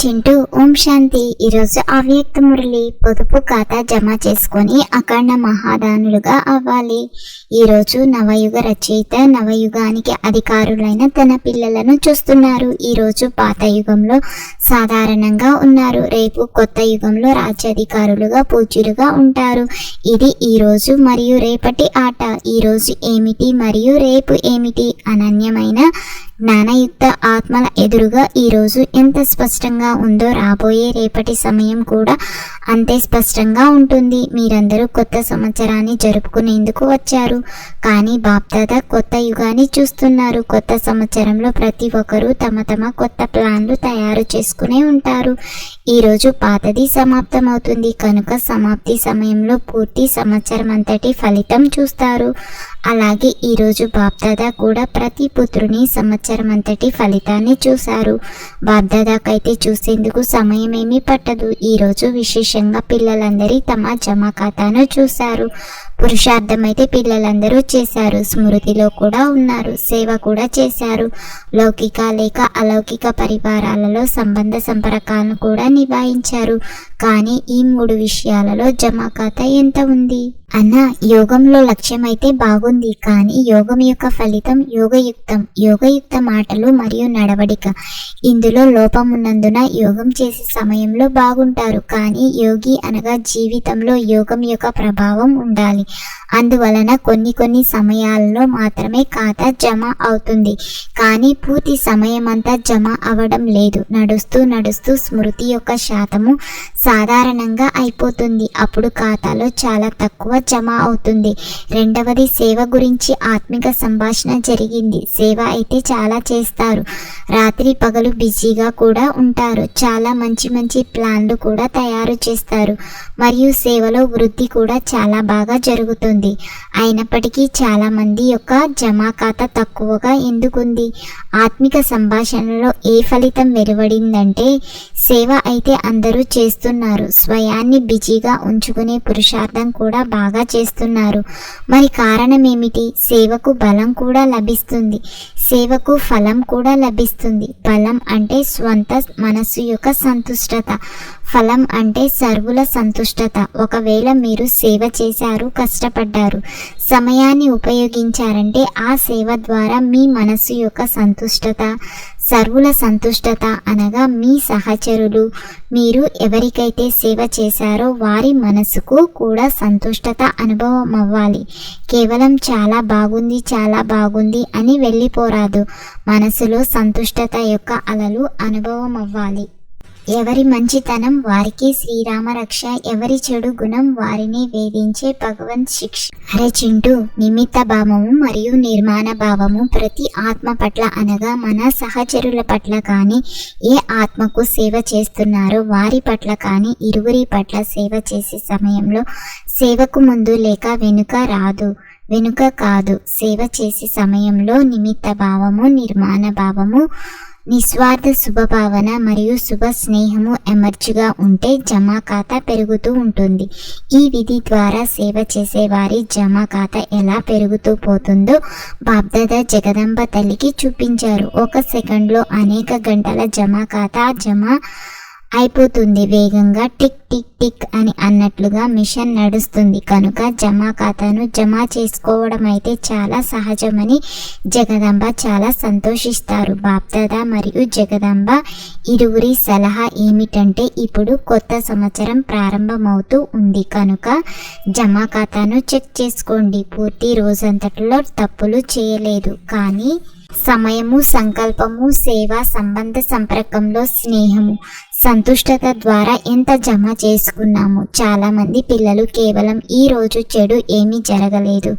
చింటూ ఓం శాంతి. ఈరోజు అవ్యక్త మురళి పొదుపు ఖాతా జమ చేసుకొని అఖండ మహాదానులుగా అవ్వాలి. ఈరోజు నవయుగ రచయిత నవయుగానికి అధికారులైన తన పిల్లలను చూస్తున్నారు. ఈరోజు పాత యుగంలో సాధారణంగా ఉన్నారు. రేపు కొత్త యుగంలో రాజ్యాధికారులుగా పూజ్యులుగా ఉంటారు. ఇది ఈరోజు మరియు రేపటి ఆట. ఈరోజు ఏమిటి మరియు రేపు ఏమిటి అనన్యమైన జ్ఞానయుక్త ఆత్మల ఎదురుగా ఈరోజు ఎంత స్పష్టంగా ఉందో రాబోయే రేపటి సమయం కూడా అంతే స్పష్టంగా ఉంటుంది. మీరందరూ కొత్త సంవత్సరాన్ని జరుపుకునేందుకు వచ్చారు. కానీ బాప్దాద కొత్త యుగాన్ని చూస్తున్నారు. కొత్త సంవత్సరంలో ప్రతి ఒక్కరూ తమ తమ కొత్త ప్లాన్లు తయారు చేసుకునే ఉంటారు. ఈరోజు పాతది సమాప్తమవుతుంది. కనుక సమాప్తి సమయంలో పూర్తి సంవత్సరం అంతటి ఫలితం చూస్తారు. అలాగే ఈరోజు బాప్దాదా కూడా ప్రతి పుత్రుని సంవత్సరం అంతటి ఫలితాన్ని చూశారు. బాప్దాదాకైతే చూసేందుకు సమయం ఏమీ పట్టదు ఈరోజు విశేషంగా పిల్లలందరి తమ జమ ఖాతాను చూశారు. పురుషార్థమైతే పిల్లలందరూ చేశారు. స్మృతిలో కూడా ఉన్నారు. సేవ కూడా చేశారు. లౌకిక లేక అలౌకిక పరివారాలలో సంబంధ సంపర్కాలను కూడా నిభాయించారు. కానీ ఈ మూడు విషయాలలో జమాఖాత ఖాతా ఎంత ఉంది? అన్న యోగంలో లక్ష్యం అయితే బాగుంది. కానీ యోగం యొక్క ఫలితం యోగయుక్తం. యోగయుక్త మాటలు మరియు నడవడిక. ఇందులో లోపం ఉన్నందున యోగం చేసే సమయంలో బాగుంటారు. కానీ యోగి అనగా జీవితంలో యోగం యొక్క ప్రభావం ఉండాలి. అందువలన కొన్ని కొన్ని సమయాల్లో మాత్రమే ఖాతా జమ అవుతుంది. కానీ పూర్తి సమయం అంతా జమ అవడం లేదు. నడుస్తూ నడుస్తూ స్మృతి యొక్క శాతము సాధారణంగా అయిపోతుంది. అప్పుడు ఖాతాలో చాలా తక్కువ జమ అవుతుంది. రెండవది సేవ గురించి ఆత్మిక సంభాషణ జరిగింది. సేవ అయితే చాలా చేస్తారు. రాత్రి పగలు బిజీగా కూడా ఉంటారు. చాలా మంచి మంచి ప్లాన్లు కూడా తయారు చేస్తారు. మరియు సేవలో వృద్ధి కూడా చాలా బాగా జరుగుతుంది. అయినప్పటికీ చాలామంది యొక్క జమా ఖాతా తక్కువగా ఎందుకుంది? ఆత్మిక సంభాషణలో ఏ ఫలితం వెలువడిందంటే సేవ అయితే అందరూ చేస్తున్నారు. స్వయాన్ని బిజీగా ఉంచుకునే పురుషార్థం కూడా బాగా చేస్తున్నారు. మరి కారణం ఏమిటి సేవకు బలం కూడా లభిస్తుంది. సేవకు ఫలం కూడా లభిస్తుంది. ఫలం అంటే స్వంత మనస్సు యొక్క సంతుష్టత. ఫలం అంటే సర్వుల సంతుష్టత. ఒకవేళ మీరు సేవ చేశారు కష్టపడ్డారు సమయాన్ని ఉపయోగించారంటే ఆ సేవ ద్వారా మీ మనస్సు యొక్క సంతుష్టత సర్వుల సంతుష్టత అనగా మీ సహచరులు. మీరు ఎవరికైతే సేవ చేశారో వారి మనసుకు కూడా సంతుష్టత అనుభవం అవ్వాలి. కేవలం చాలా బాగుంది చాలా బాగుంది అని వెళ్ళిపోరాదు. మనసులో సంతుష్టత యొక్క అలలు అనుభవం అవ్వాలి. ఎవరి మంచితనం వారికి శ్రీరామ రక్ష ఎవరి చెడు గుణం వారిని వేధించే భగవంత్ శిక్ష. అరే చింటూ నిమిత్త భావము మరియు నిర్మాణ భావము ప్రతి ఆత్మ పట్ల అనగా మన సహచరుల పట్ల కానీ ఏ ఆత్మకు సేవ చేస్తున్నారో వారి పట్ల కానీ ఇరువురి పట్ల సేవ చేసే సమయంలో సేవకు ముందు లేక వెనుక రాదు వెనుక కాదు. సేవ చేసే సమయంలో నిమిత్త భావము నిర్మాణ భావము నిస్వార్థ శుభభావన మరియు శుభ స్నేహము ఎమర్చిగా ఉంటే జమా ఖాతా పెరుగుతూ ఉంటుంది. ఈ విధి ద్వారా సేవ చేసే వారి జమా ఖాతా ఎలా పెరుగుతూ పోతుందో బాబ్దాదా జగదంబ తల్లికి చూపించారు. ఒక సెకండ్లో అనేక గంటల జమా ఖాతా జమ అయిపోతుంది వేగంగా టిక్ టిక్ టిక్ అని అన్నట్లుగా మిషన్ నడుస్తుంది. కనుక జమా ఖాతాను జమ చేసుకోవడం అయితే చాలా సహజమని జగదంబ చాలా సంతోషిస్తారు. బాప్దాదా మరియు జగదంబ ఇరువురి సలహా ఏమిటంటే ఇప్పుడు కొత్త సంవత్సరం ప్రారంభమవుతూ ఉంది. కనుక జమా ఖాతాను చెక్ చేసుకోండి. పూర్తి రోజంతటిలో తప్పులు చేయలేదు. కానీ సమయము సంకల్పము సేవ సంబంధ సంపర్కంలో స్నేహము సంతుష్టత ద్వారా ఎంత జమ చేసుకున్నాము చాలామంది పిల్లలు కేవలం ఈ రోజు చెడు ఏమీ జరగలేదు.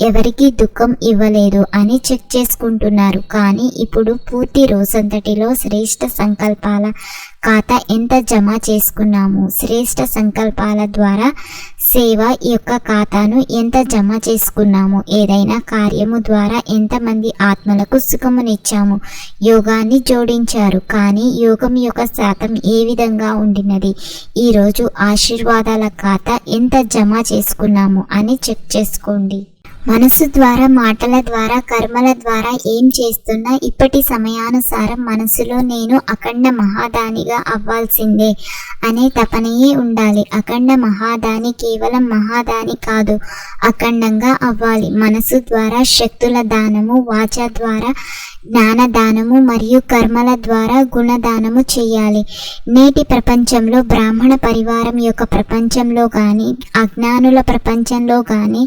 ఎవరికి దుఃఖం ఇవ్వలేదు అని చెక్ చేసుకుంటున్నారు. కానీ ఇప్పుడు పూర్తి రోజంతటిలో శ్రేష్ట సంకల్పాల ఖాతా ఎంత జమ చేసుకున్నాము? శ్రేష్ట సంకల్పాల ద్వారా సేవ యొక్క ఖాతాను ఎంత జమ చేసుకున్నాము? ఏదైనా కార్యము ద్వారా ఎంతమంది ఆత్మలకు సుఖమునిచ్చాము? యోగాన్ని జోడించారు కానీ యోగం యొక్క శాతం ఏ విధంగా ఉండినది? ఈరోజు ఆశీర్వాదాల ఖాతా ఎంత జమ చేసుకున్నాము అని చెక్ చేసుకోండి. మనసు ద్వారా మాటల ద్వారా కర్మల ద్వారా ఏం చేస్తున్నా ఇప్పటి సమయానుసారం మనసులో నేను అఖండ మహాదానిగా అవ్వాల్సిందే అనే తపనయే ఉండాలి. అఖండ మహాదాని కేవలం మహాదాని కాదు అఖండంగా అవ్వాలి. మనసు ద్వారా శక్తుల దానము వాచ ద్వారా జ్ఞానదానము మరియు కర్మల ద్వారా గుణదానము చేయాలి. నేటి ప్రపంచంలో బ్రాహ్మణ పరివారం యొక్క ప్రపంచంలో కానీ అజ్ఞానుల ప్రపంచంలో కానీ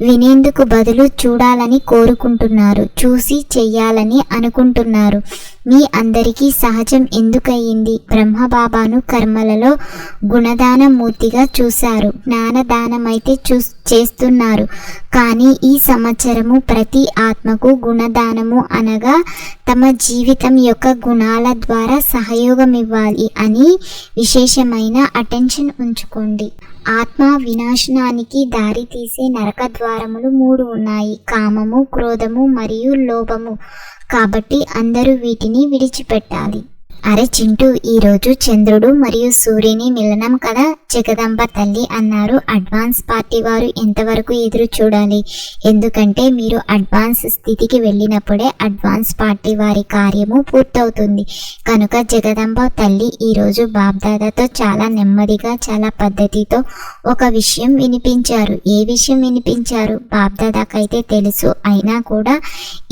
వినేందు ఇందుకు బదులు చూడాలని కోరుకుంటున్నారు. చూసి చెయ్యాలని అనుకుంటున్నారు. మీ అందరికీ సహజం ఎందుకయ్యింది? బ్రహ్మబాబాను కర్మలలో గుణదాన మూర్తిగా చూశారు. జ్ఞానదానమైతే చూ చేస్తున్నారు. కానీ ఈ సంవత్సరము ప్రతి ఆత్మకు గుణదానము అనగా తమ జీవితం యొక్క గుణాల ద్వారా సహయోగం ఇవ్వాలి అని విశేషమైన అటెన్షన్ ఉంచుకోండి. ఆత్మ వినాశనానికి దారితీసే నరక ద్వారములు మూడు ఉన్నాయి. కామము క్రోధము మరియు లోభము కాబట్టి అందరూ వీటిని విడిచిపెట్టాలి. అరే చింటూ ఈరోజు చంద్రుడు మరియు సూర్యుని మిలనం కదా? జగదంబ తల్లి అన్నారు. అడ్వాన్స్ పార్టీ వారు ఎంతవరకు ఎదురు చూడాలి? ఎందుకంటే మీరు అడ్వాన్స్ స్థితికి వెళ్ళినప్పుడే అడ్వాన్స్ పార్టీ వారి కార్యము పూర్తవుతుంది. కనుక జగదంబ తల్లి ఈరోజు బాబ్దాదాతో చాలా నెమ్మదిగా చాలా పద్ధతితో ఒక విషయం వినిపించారు. ఏ విషయం వినిపించారు? బాబ్దాదాకైతే తెలుసు. అయినా కూడా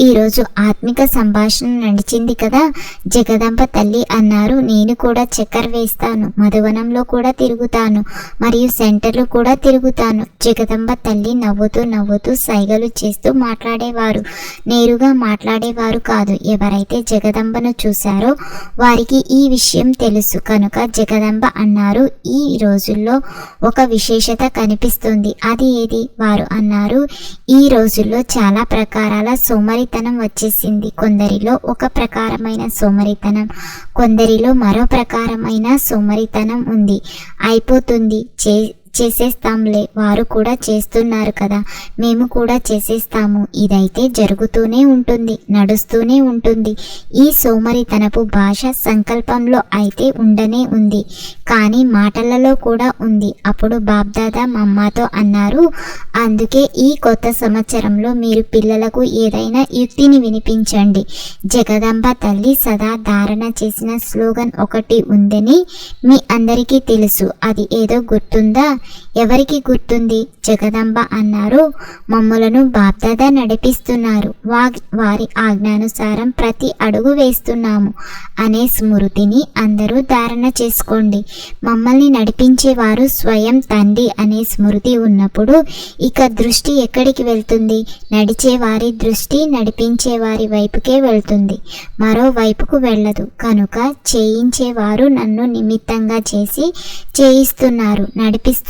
ఈరోజు ఆత్మిక సంభాషణ నడిచింది కదా? జగదంబ తల్లి అన్నారు నేను కూడా చక్కెర వేస్తాను మధువనంలో కూడా తిరుగుతాను మరియు సెంటర్లో కూడా తిరుగుతాను. జగదంబ తల్లి నవ్వుతూ నవ్వుతూ సైగలు చేస్తూ మాట్లాడేవారు. నేరుగా మాట్లాడేవారు కాదు ఎవరైతే జగదంబను చూశారో వారికి ఈ విషయం తెలుసు. కనుక జగదంబ అన్నారు ఈ రోజుల్లో ఒక విశేషత కనిపిస్తుంది. అది ఏది? వారు అన్నారు ఈ రోజుల్లో చాలా ప్రకారాల సోమరితనం వచ్చేసింది. కొందరిలో ఒక ప్రకారమైన సోమరితనం కొందరిలో మరో ప్రకారమైన సోమరితనం ఉంది. అయిపోతుంది. చే చేసేస్తాంలే. వారు కూడా చేస్తున్నారు కదా. మేము కూడా చేసేస్తాము. ఇదైతే జరుగుతూనే ఉంటుంది నడుస్తూనే ఉంటుంది. ఈ సోమరితనపు భాష సంకల్పంలో అయితే ఉండనే ఉంది. కానీ మాటలలో కూడా ఉంది. అప్పుడు బాబ్దాదా మమ్మతో అన్నారు అందుకే ఈ కొత్త సంవత్సరంలో మీరు పిల్లలకు ఏదైనా యుక్తిని వినిపించండి. జగదంబ తల్లి సదా ధారణ చేసిన స్లోగన్ ఒకటి ఉందని మీ అందరికీ తెలుసు. అది ఏదో గుర్తుందా? ఎవరికి గుర్తుంది? జగదంబ అన్నారు. మమ్మలను బాప్దాద నడిపిస్తున్నారు. వా వారి ఆజ్ఞానుసారం ప్రతి అడుగు వేస్తున్నాము అనే స్మృతిని అందరూ ధారణ చేసుకోండి. మమ్మల్ని నడిపించేవారు స్వయం తండ్రి అనే స్మృతి ఉన్నప్పుడు ఇక దృష్టి ఎక్కడికి వెళ్తుంది? నడిచే వారి దృష్టి నడిపించే వారి వైపుకే వెళ్తుంది. మరోవైపుకు వెళ్ళదు. కనుక చేయించేవారు నన్ను నిమిత్తంగా చేసి చేయిస్తున్నారు. నడిపిస్తున్నారు.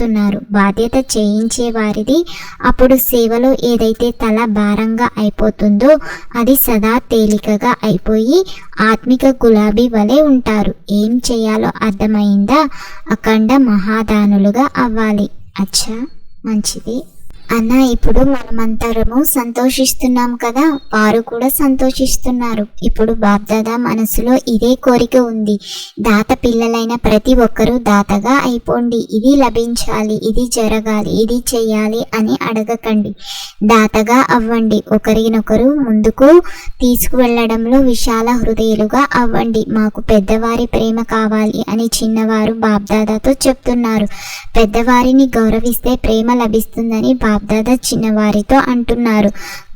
బాధ్యత చేయించే వారిది. అప్పుడు సేవలో ఏదైతే తల భారంగా అయిపోతుందో అది సదా తేలికగా అయిపోయి ఆత్మిక గులాబీ వలె ఉంటారు. ఏం చేయాలో అర్థమైందా? అఖండ మహాదానులుగా అవ్వాలి. అచ్చా మంచిది. అన్న ఇప్పుడు మనమంతరము సంతోషిస్తున్నాం కదా వారు కూడా సంతోషిస్తున్నారు. ఇప్పుడు బాబ్దాదా మనసులో ఇదే కోరిక ఉంది. దాత పిల్లలైన ప్రతి ఒక్కరూ దాతగా అయిపోండి. ఇది లభించాలి ఇది జరగాలి ఇది చేయాలి అని అడగకండి. దాతగా అవ్వండి. ఒకరినొకరు ముందుకు తీసుకువెళ్ళడంలో విశాల హృదయులుగా అవ్వండి. మాకు పెద్దవారి ప్రేమ కావాలి అని చిన్నవారు బాబ్దాదాతో చెప్తున్నారు. పెద్దవారిని గౌరవిస్తే ప్రేమ లభిస్తుందని బాబ్దాదా చిన్నవారితో అంటున్నారు.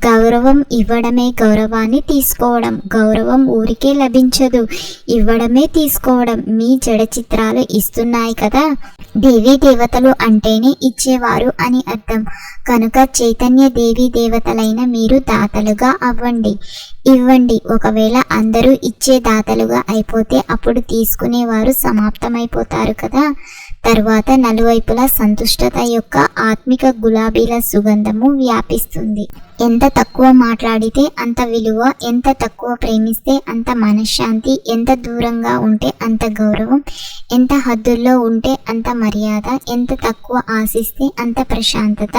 గౌరవం ఇవ్వడమే గౌరవాన్ని తీసుకోవడం. గౌరవం ఊరికే లభించదు. ఇవ్వడమే తీసుకోవడం. మీ జడ చిత్రాలు ఇస్తున్నాయి కదా? దేవీ దేవతలు అంటేనే ఇచ్చేవారు అని అర్థం. కనుక చైతన్య దేవీ దేవతలైన మీరు దాతలుగా అవ్వండి. ఇవ్వండి. ఒకవేళ అందరూ ఇచ్చే దాతలుగా అయిపోతే అప్పుడు తీసుకునేవారు సమాప్తమైపోతారు కదా? తర్వాత నలువైపులా సంతుష్టత యొక్క ఆత్మిక గులాబీల సుగంధము వ్యాపిస్తుంది. ఎంత తక్కువ మాట్లాడితే అంత విలువ ఎంత తక్కువ ప్రేమిస్తే అంత మనశ్శాంతి ఎంత దూరంగా ఉంటే అంత గౌరవం ఎంత హద్దుల్లో ఉంటే అంత మర్యాద ఎంత తక్కువ ఆశిస్తే అంత ప్రశాంతత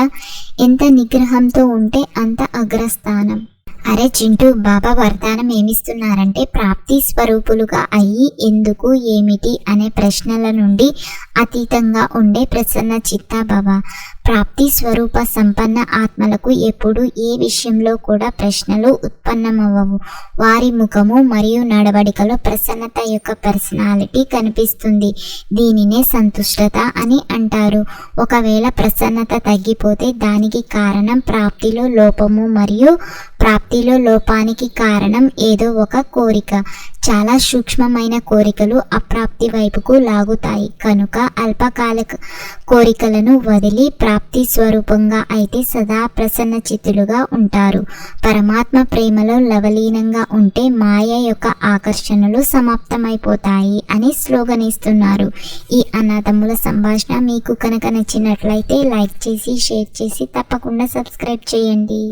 ఎంత నిగ్రహంతో ఉంటే అంత అగ్రస్థానం. అరే చింటూ బాబా వరదానం ఏమిస్తున్నారంటే ప్రాప్తి స్వరూపులుగా అయ్యి ఎందుకు ఏమిటి అనే ప్రశ్నల నుండి అతీతంగా ఉండే ప్రసన్న చిత్త బాబా. ప్రాప్తి స్వరూప సంపన్న ఆత్మలకు ఎప్పుడు ఏ విషయంలో కూడా ప్రశ్నలు ఉత్పన్నమవ్వవు. వారి ముఖము మరియు నడవడికలో ప్రసన్నత యొక్క పర్సనాలిటీ కనిపిస్తుంది. దీనినే సంతుష్టత అని అంటారు. ఒకవేళ ప్రసన్నత తగ్గిపోతే దానికి కారణం ప్రాప్తిలో లోపము మరియు ప్రాప్తిలో లోపానికి కారణం ఏదో ఒక కోరిక. చాలా సూక్ష్మమైన కోరికలు అప్రాప్తి వైపుకు లాగుతాయి. కనుక అల్పకాలిక కోరికలను వదిలి ప్రాప్తి స్వరూపంగా అయితే సదా ప్రసన్న చిత్తులుగా ఉంటారు. పరమాత్మ ప్రేమలో లవలీనంగా ఉంటే మాయ యొక్క ఆకర్షణలు సమాప్తమైపోతాయి అని స్లోగన్ ఇస్తున్నారు ఈ అన్నదమ్ముల సంభాషణ మీకు కనుక నచ్చినట్లయితే లైక్ చేసి షేర్ చేసి తప్పకుండా సబ్స్క్రైబ్ చేయండి.